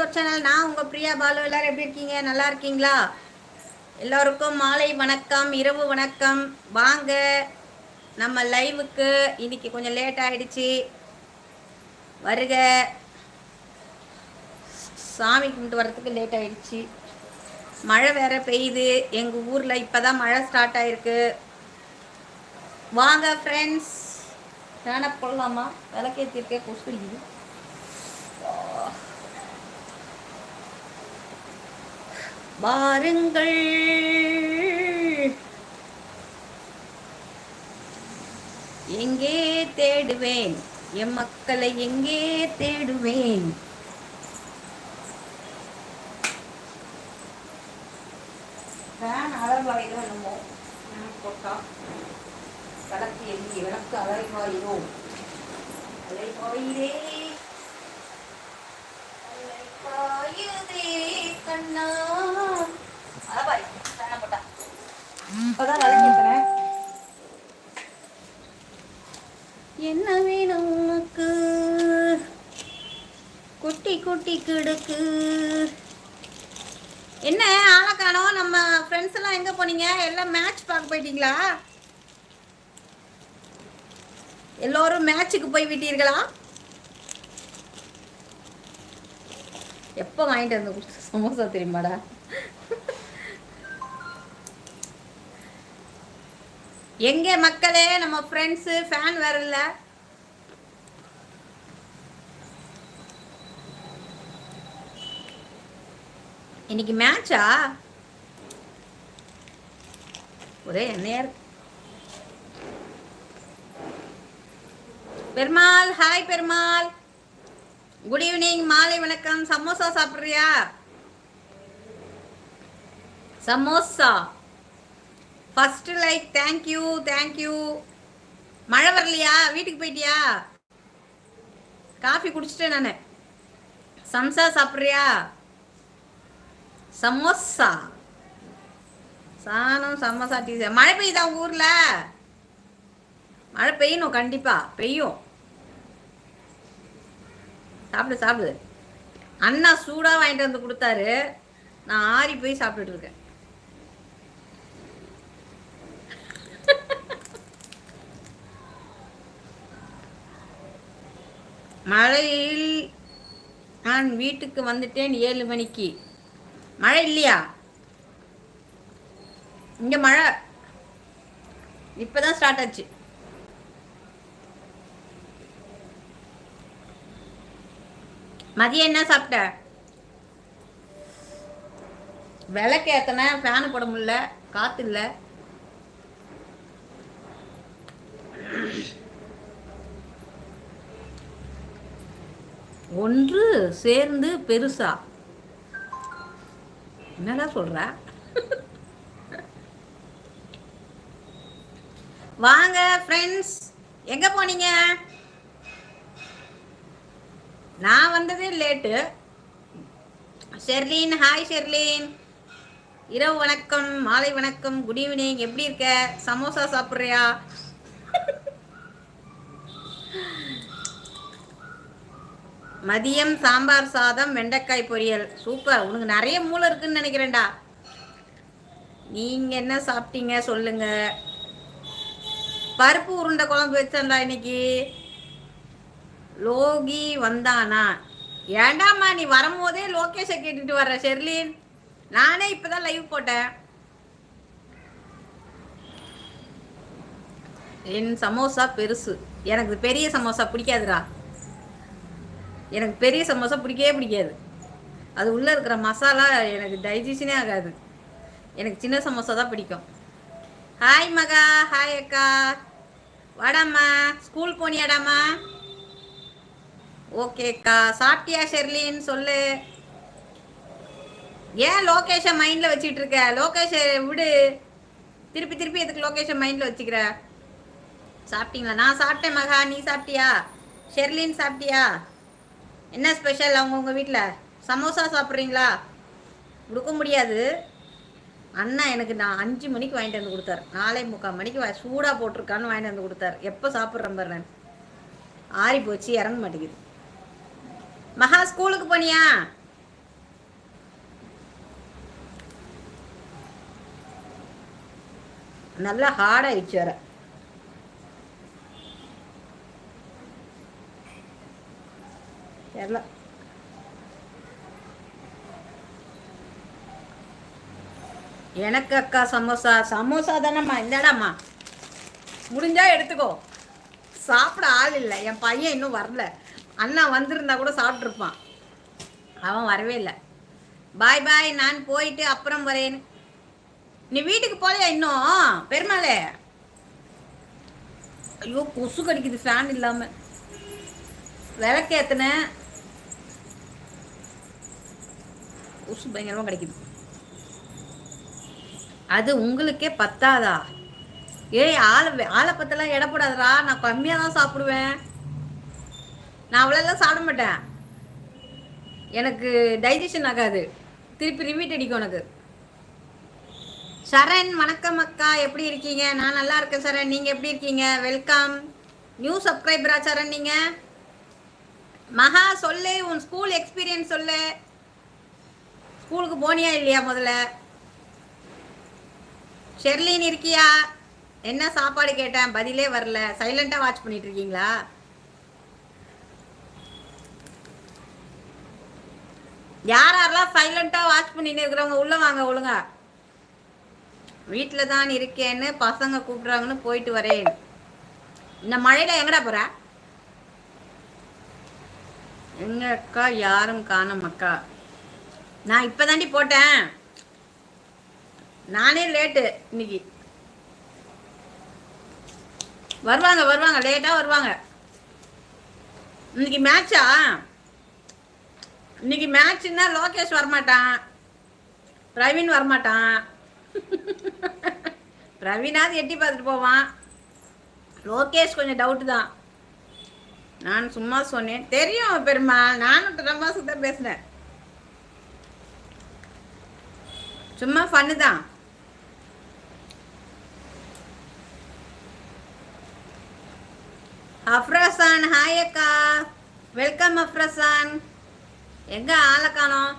ஒரு சேனல் நான் உங்கள் பிரியா பாலு. எல்லாரும் எப்படி இருக்கீங்க? நல்லா இருக்கீங்களா? எல்லோருக்கும் மாலை வணக்கம் இரவு வணக்கம். வாங்க நம்ம லைவுக்கு இன்னைக்கு கொஞ்சம் லேட் ஆயிடுச்சு. வருக. சாமி கும்பிட்டு வர்றதுக்கு லேட் ஆயிடுச்சு. மழை வேற பெய்யுது. எங்கள் ஊரில் இப்போ தான் மழை ஸ்டார்ட் ஆயிருக்கு. வாங்க ஃப்ரெண்ட்ஸ் வேணா போடலாமா? விளக்கேற்றிருக்கேன் கொசு வாருங்கள் எங்கே தேடுவேன்? என் மக்களை எங்கே தேடுவேன்? ஃபேன் என்னமோ? போட்டா விளக்கு எங்கே? விளக்கு அலைவாயிரோ அலைவாயிரே அலைவாயுதே கண்ணா. என்ன வேணும் உனக்கு? குட்டி குட்டி கிடுக்கு. என்ன ஆளை நம்ம ஃப்ரெண்ட்ஸ் எல்லாம் எங்க போனீங்க? எல்லாம் மேட்ச் பார்க்க போயிட்டீங்களா? எல்லோரும் மேட்சுக்கு போய் விட்டீர்களா? எப்போ வாங்கிட்டு வந்து சமோசா தெரியுமாடா? எங்கே மக்களே நம்ம ஃப்ரெண்ட்ஸு ஃபேன் வேற இல்லை. இன்னைக்கு மேட்சா ஒரே என்னையா இருக்கு. Perumal hi Perumal. Good evening மாலை வணக்கம். சமோசா சாப்பிட்றியா? Samosa. First like thank you thank you மழை வரலையா? வீட்டுக்கு போயிட்டியா? காஃபி குடிச்சிட்டேன் நான். சம்சா சாப்பிட்றியா? சமோசா. சாணம் சமோசா டீ மழை பெய்யுதா ஊரில்? மழை பெய்யணும் கண்டிப்பாக பெய்யும். சாப்பிடு சாப்பிடு. அண்ணா சூடாக வாங்கிட்டு வந்து கொடுத்தாரு. நான் ஆறி போய் சாப்பிட்டுட்டு இருக்கேன். மழையில் நான் வீட்டுக்கு வந்துட்டேன் ஏழு மணிக்கு. மழை இல்லையா? இங்கே மழை. இப்பதான் ஸ்டார்ட் ஆச்சு. மதியம் என்ன சாப்பிட்ட? விளக்கு ஏற்றினேன் ஃபேனு போட முடியல காற்று இல்லை. ஒன்று சேர்ந்து பெருசா. என்னடா சொல்ற? வாங்க ஃப்ரெண்ட்ஸ் எங்க போனீங்க? நான் வந்ததே லேட்டு ஷெர்லின் ஹாய் ஷெர்லின். இரவு வணக்கம் மாலை வணக்கம் குட் ஈவினிங் எப்படி இருக்க? சமோசா சாப்பிட்றியா? மதியம் சாம்பார் சாதம் வெண்டைக்காய் பொரியல். சூப்பர். உனக்கு நிறைய மூளை இருக்குன்னு நினைக்கிறேன்டா. நீங்க என்ன சாப்பிட்டீங்க சொல்லுங்க. பருப்பு உருண்டை குழம்பு வச்சேன்டா இன்னைக்கு. லோகி வந்தானா? ஏண்டாம்மா நீ வரும்போதே லோகேஷை கேட்டுட்டு வர்ற ஷெர்லின். நானே இப்பதான் லைவ் போட்டேன். என் சமோசா பெருசு. எனக்கு பெரிய சமோசா பிடிக்காதுடா. எனக்கு பெரிய சமோசா பிடிக்கவே பிடிக்காது. அது உள்ளே இருக்கிற மசாலா எனக்கு டைஜஷனே ஆகாது. எனக்கு சின்ன சமோசா தான் பிடிக்கும். ஹாய் மகா. ஹாய் அக்கா. வாடாம்மா. ஸ்கூல் போனியாடாம்மா? ஓகேக்கா சாப்பிட்டியா ஷெர்லின்னு சொல்லு. ஏன் லோகேஷை மைண்டில் வச்சுக்கிட்டு இருக்க? லோகேஷை விடு. திருப்பி திருப்பி எதுக்கு லோகேஷை மைண்டில் வச்சுக்கிற? சாப்பிட்டீங்களா? நான் சாப்பிட்டேன் மகா. நீ சாப்பிட்டியா? ஷெர்லின் சாப்பிட்டியா? என்ன ஸ்பெஷல் அவங்கவுங்க வீட்டில் சமோசா சாப்பிட்றீங்களா? கொடுக்க முடியாது. அண்ணா எனக்கு நான் அஞ்சு மணிக்கு வாங்கிட்டு வந்து கொடுத்தாரு. நாலே முக்கால் மணிக்கு சூடாக போட்டிருக்கான்னு வாங்கிட்டு வந்து கொடுத்தாரு. எப்போ சாப்பிட்றேன் பாரு ஆறி போச்சு இறங்க மாட்டேங்குது. மகா ஸ்கூலுக்கு போனியா? நல்லா ஹார்டாக இருக்கு வர தெரில எனக்கு அக்கா சமோசா. சமோசா தானம்மா இந்தாடாம்மா. முடிஞ்சா எடுத்துக்கோ. சாப்பிட ஆள் இல்லை. என் பையன் இன்னும் வரல. அண்ணா வந்திருந்தா கூட சாப்பிட்ருப்பான் அவன் வரவே இல்லை. பாய் பாய் நான் போயிட்டு அப்புறம் வரேன். நீ வீட்டுக்கு போலையா இன்னும்? பெருமாளே. ஐயோ கொசு கடிக்குது ஃபேன் இல்லாமல் விளக்கேத்தினேன் கொசு பயங்கரமாக கிடைக்குது. அது உங்களுக்கே பத்தாதா? ஏய் ஆளை ஆளை பத்தெல்லாம் இடப்படாதடா நான் கம்மியாக தான் சாப்பிடுவேன். நான் அவ்வளோலாம் சாப்பிட மாட்டேன். எனக்கு டைஜஷன் ஆகாது. திருப்பி ரிவீட் அடிக்கும் எனக்கு. சரண் வணக்கம் அக்கா. எப்படி இருக்கீங்க? நான் நல்லா இருக்கேன் சரண். நீங்கள் எப்படி இருக்கீங்க? வெல்கம் நியூ சப்ஸ்கிரைபரா சரண் நீங்கள் மகா சொல்லு. உன் ஸ்கூல் எக்ஸ்பீரியன்ஸ் சொல்லு. ஸ்கூலுக்கு போனியா இல்லையா முதல்ல? ஷெர்லின் இருக்கியா? என்ன சாப்பாடு கேட்டேன்? பதிலே வரல. சைலண்டாக வாட்ச் பண்ணிட்டு இருக்கீங்களா? யார் யாரெல்லாம் சைலண்டாக வாட்ச் பண்ணிட்டு இருக்கிறவங்க உள்ள வாங்க ஒழுங்கா. வீட்டில் தான் இருக்கேன்னு பசங்க கூப்பிட்றாங்கன்னு போயிட்டு வரேன். இந்த மழையில எங்கடா போற? எங்க அக்கா? யாரும் காணும் அக்கா. நான் இப்பதாண்டி போட்டேன். நானே லேட்டு இன்னைக்கு. வருவாங்க வருவாங்க லேட்டாக வருவாங்க. இன்னைக்கு மேட்சா இன்னைக்கு மேட்ச்னா லோகேஷ் வரமாட்டான். பிரவீன் வரமாட்டான். பிரவீனாவது எட்டி பார்த்துட்டு போவான். லோகேஷ் கொஞ்சம் டவுட்டு தான். நான் சும்மா சொன்னேன். தெரியும் பெருமாள். நானும் ரொம்ப சுத்தம் பேசினேன். சும்மா ஃபன்னு தான். அஃப்ரசான் ஹாய் அக்கா. வெல்கம் அஃப்ரசான். எங்க ஆளை காணோம்?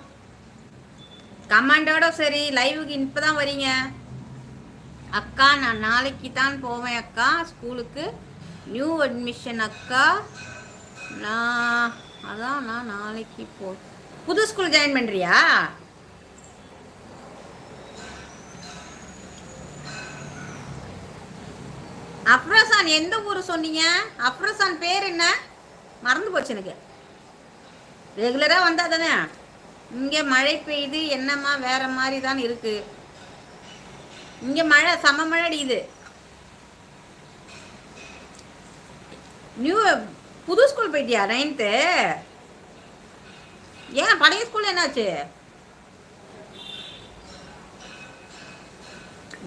கமாண்டோட சரி லைவுக்கு இப்போ தான் வரீங்க. அக்கா நான் நாளைக்கு தான் போவேன் அக்கா ஸ்கூலுக்கு. நியூ அட்மிஷன் அக்கா. நான் அதான் நான் நாளைக்கு போ புது ஸ்கூல் ஜாயின் பண்ணுறியா அப்ரசான் எந்த ஊர் சொன்னீங்க? அப்ரசான் பேர் என்ன? மறந்து போச்சு எனக்கு. ரெகுலராக வந்தா தானே? இங்கே மழை பெய்யுது என்னம்மா வேற மாதிரி தான் இருக்கு. இங்கே மழை சம மழை அடியுது நியூ புது ஸ்கூல் போயிட்டியா நைன்த்து ஏன் பழைய ஸ்கூல் என்னாச்சு?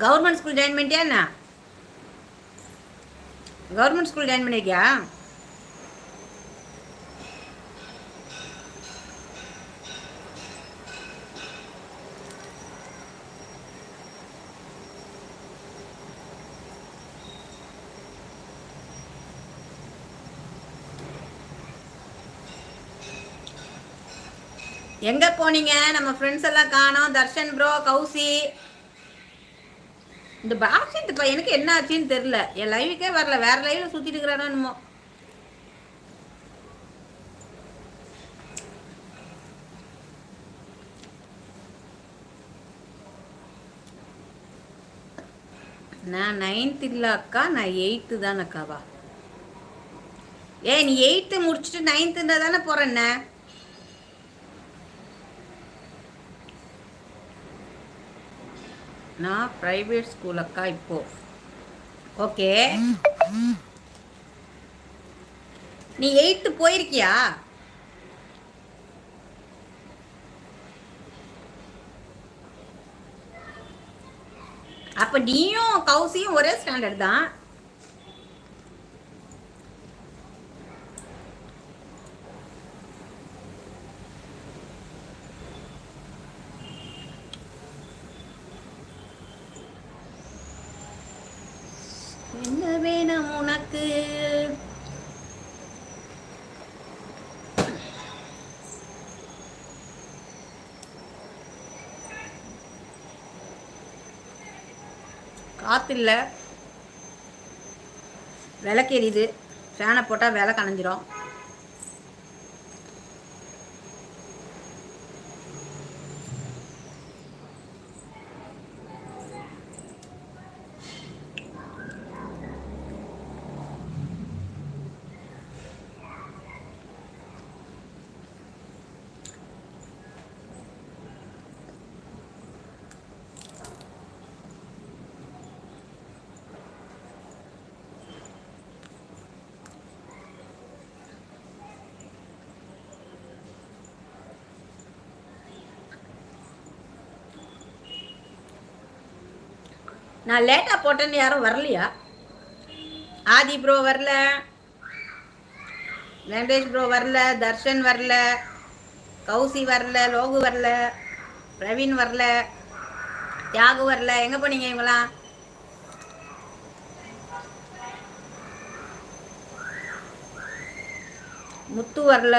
கவர்மெண்ட் ஸ்கூல் ஜாயின் பண்ணிட்டியா என்ன? கவர்மெண்ட் ஸ்கூல் ஜாயின் பண்ணியிருக்கியா எங்க போனீங்க? நம்ம ஃப்ரெண்ட்ஸ் எல்லாம் காணோம். தர்ஷன் ப்ரோ கௌசி. இந்த பாக்ஸித் எனக்கு என்ன ஆச்சுன்னு தெரியல. என் லைவுக்கே வரல. வேற லைவ்ல சுத்திட்டு இருக்கிறானோ நான் நைன்த் இல்லை அக்கா நான் எயித்து தான் அக்காவா ஏ நீ எயித்து முடிச்சுட்டு நைன்த்து தானே நான் ப்ரைவேட் ஸ்கூல் அக்கா இப்போ. ஓகே நீ எயித்து போயிருக்கியா? அப்ப நீயும் கௌசியும் ஒரே ஸ்டாண்டர்ட் தான் என்ன வேணும் உனக்கு. காற்று இல்லை விளக்கு எரியுது ஃபேனை போட்டால் விலை கணைஞ்சிரும் நான் லேட்டாக போட்டேன்னு யாரும் வரலையா? ஆதி ப்ரோ வரல. வெங்கடேஷ் ப்ரோ வரல. தர்ஷன் வரல. கௌசி வரல. லோகு வரல. பிரவீன் வரல. தியாகு வரல. எங்கே போனீங்க இவங்களாம் முத்து வரல.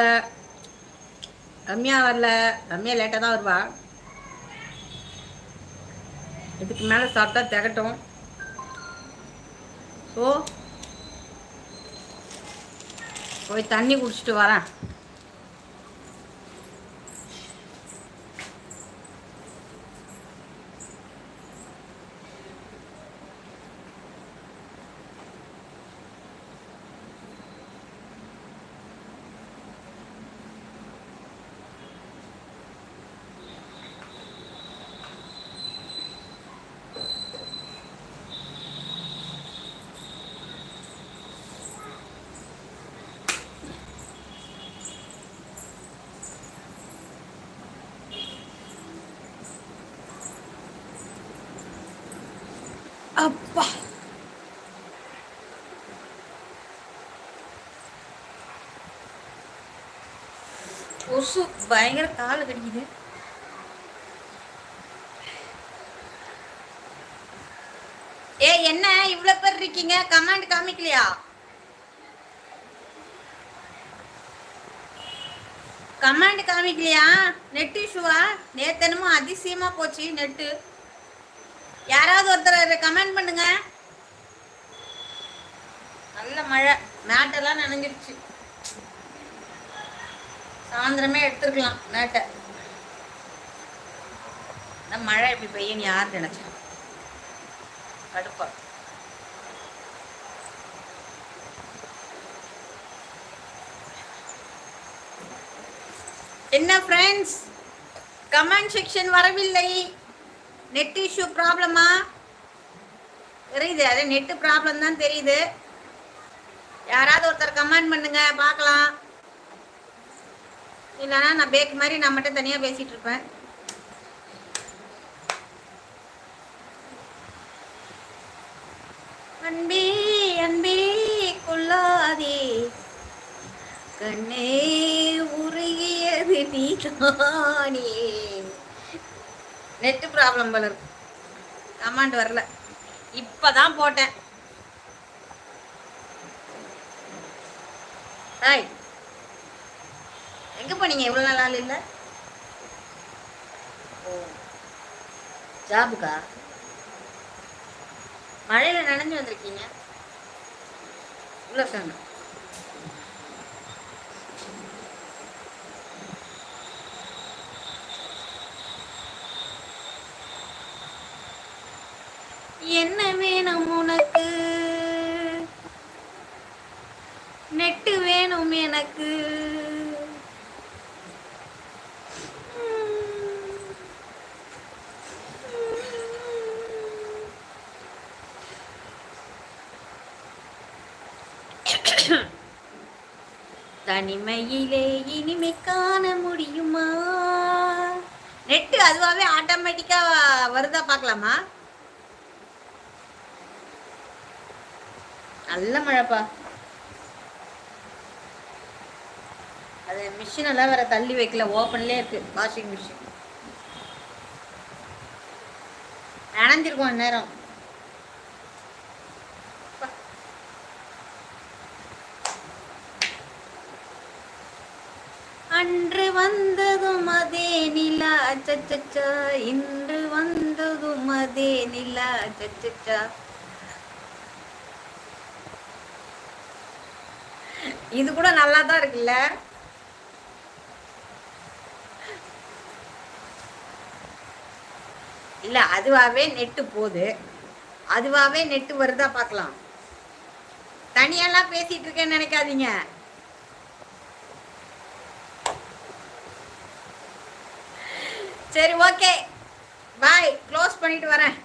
ரம்யா வரல. ரம்யா லேட்டாக தான் வருவா. இதுக்கு மேலே சாப்பிட்டா திகட்டும். ஸோ போய் தண்ணி குடிச்சிட்டு வரேன். கொசு பயங்கர கால கடிக்குது. ஏ என்ன? இவ்வளவு பேர் இருக்கீங்க? கமாண்ட் காமிக்கலையா? கமாண்ட் காமிக்கலையா? நெட் இஷ்யூவா? நேத்தனமும் அதிசயமா போச்சு நெட்டு. யாராவது ஒருத்தர் கமெண்ட் பண்ணுங்க. நல்ல மழை. மேட்டெல்லாம் நனைஞ்சிருச்சு. சாயந்தரமே எடுத்துருக்கலாம் மேட்டை. மழை எப்படி பெய்யும் யார் நினைச்சா கடுப்பா. என்ன ஃப்ரெண்ட்ஸ் கமெண்ட் செக்ஷன் வரவில்லை. நெட் இஷ்யூ ப்ராப்ளமா தெரியுது அது நெட்டு ப்ராப்ளம் தான் தெரியுது. யாராவது ஒருத்தர் கமெண்ட் பண்ணுங்க பார்க்கலாம். இல்லைன்னா நான் பேக் மாதிரி நான் மட்டும் தனியாக பேசிட்டு இருப்பேன். அன்பே அன்பே கொள்ளாதே. கண்ணே உருகியது நீதானே. நெட்டு ப்ராப்ளம் போல இருக்கு. கமாண்ட் வரல. இப்பதான் போட்டேன். ஹாய் எங்கே போனீங்க? இவ்வளோ நாள் ஆள் இல்லை? ஓ. ஜாபுக்கா? மழையில் நனைஞ்சு வந்திருக்கீங்க. இவ்வளோ ஃபேன் என்ன வேணும் உனக்கு? நெட்டு வேணும் எனக்கு. தனிமையிலே இனிமை காண முடியுமா? நெட்டு அதுவாகவே ஆட்டோமேட்டிக்காக வருதா பார்க்கலாமா? நல்ல மழைப்பா. அது மிஷின் எல்லாம் வேற தள்ளி வைக்கல ஓப்பன்லேயே இருக்கு வாஷிங் மிஷின் நனைஞ்சிருக்கும் நேரம். வந்ததும் அதே நிலா அச்சச்சா இன்று வந்ததும் அதே நிலா அச்சச்சா இது கூட நல்லா தான் இருக்குல்ல? இல்ல அதுவாவே நெட்டு போகுது. அதுவாவே நெட்டு வருதா பார்க்கலாம். தனியெல்லாம் பேசிட்டு இருக்கேன்னு நினைக்காதீங்க. சரி ஓகே பாய் க்ளோஸ் பண்ணிட்டு வரேன்.